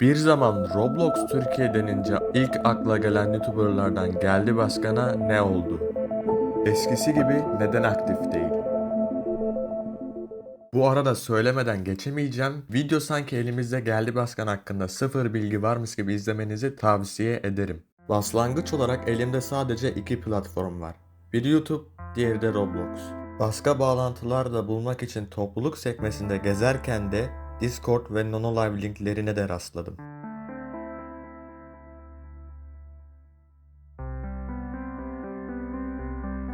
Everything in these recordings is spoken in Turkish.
Bir zaman Roblox Türkiye denince ilk akla gelen YouTuberlardan geldi başkana ne oldu? Eskisi gibi neden aktif değil? Bu arada söylemeden geçemeyeceğim. Video sanki elimizde geldi başkan hakkında sıfır bilgi varmış gibi izlemenizi tavsiye ederim. Başlangıç olarak elimde sadece iki platform var. Biri YouTube, diğeri de Roblox. Başka bağlantılar da bulmak için topluluk sekmesinde gezerken de Discord ve Nonolive linklerine de rastladım.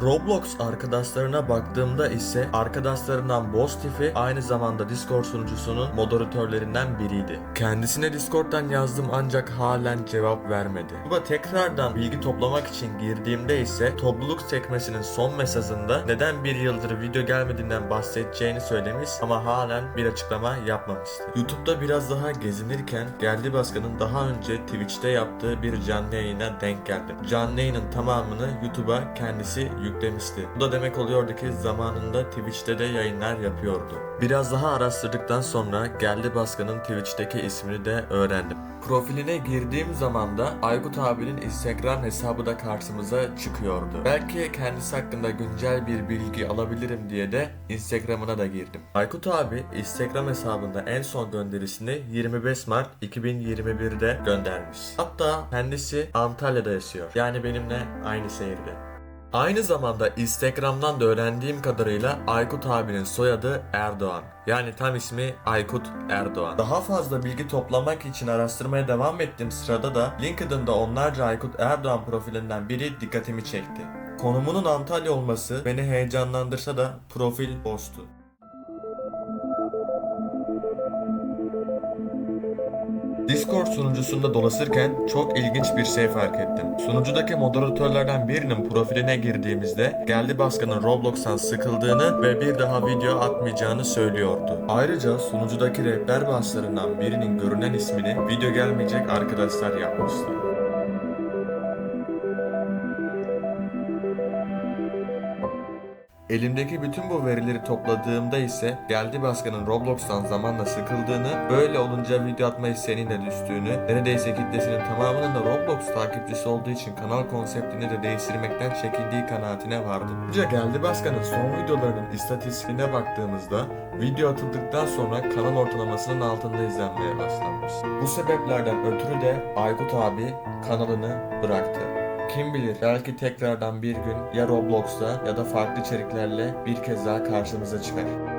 Roblox arkadaşlarına baktığımda ise arkadaşlarından Boss Tiff'i aynı zamanda Discord sunucusunun moderatörlerinden biriydi. Kendisine Discord'dan yazdım ancak halen cevap vermedi. YouTube'a tekrardan bilgi toplamak için girdiğimde ise topluluk sekmesinin son mesajında neden bir yıldır video gelmediğinden bahsedeceğini söylemiş ama halen bir açıklama yapmamıştı. YouTube'da biraz daha gezinirken Geldi Başkan'ın daha önce Twitch'te yaptığı bir canlı yayına denk geldim. Canlı yayının tamamını YouTube'a kendisi yüklemişti. Bu da demek oluyordu ki zamanında Twitch'te de yayınlar yapıyordu. Biraz daha araştırdıktan sonra Geldi Başkan'ın Twitch'teki ismini de öğrendim. Profiline girdiğim zaman da Aykut abinin Instagram hesabı da karşımıza çıkıyordu. Belki kendisi hakkında güncel bir bilgi alabilirim diye de Instagram'ına da girdim. Aykut abi Instagram hesabında en son gönderisini 25 Mart 2021'de göndermiş. Hatta kendisi Antalya'da yaşıyor. Yani benimle aynı şehirde. Aynı zamanda Instagram'dan da öğrendiğim kadarıyla Aykut abinin soyadı Erdoğan. Yani tam ismi Aykut Erdoğan. Daha fazla bilgi toplamak için araştırmaya devam ettiğim sırada da LinkedIn'da onlarca Aykut Erdoğan profilinden biri dikkatimi çekti. Konumunun Antalya olması beni heyecanlandırsa da profil boştu. Discord sunucusunda dolaşırken çok ilginç bir şey fark ettim. Sunucudaki moderatörlerden birinin profiline girdiğimizde Geldi Başkan'ın Roblox'tan sıkıldığını ve bir daha video atmayacağını söylüyordu. Ayrıca sunucudaki rehber başlarından birinin görünen ismini video gelmeyecek arkadaşlar yapmıştı. Elimdeki bütün bu verileri topladığımda ise Geldi Başkan'ın Roblox'tan zamanla sıkıldığını, böyle olunca video atma isteğine düştüğünü, neredeyse kitlesinin tamamının da Roblox takipçisi olduğu için kanal konseptini de değiştirmekten çekindiği kanaatine vardım. Ayrıca Geldi Başkan'ın son videolarının istatistiğine baktığımızda video atıldıktan sonra kanal ortalamasının altında izlenmeye başlanmış. Bu sebeplerden ötürü de Aykut abi kanalını bıraktı. Kim bilir belki tekrardan bir gün ya Roblox'ta ya da farklı içeriklerle bir kez daha karşımıza çıkar.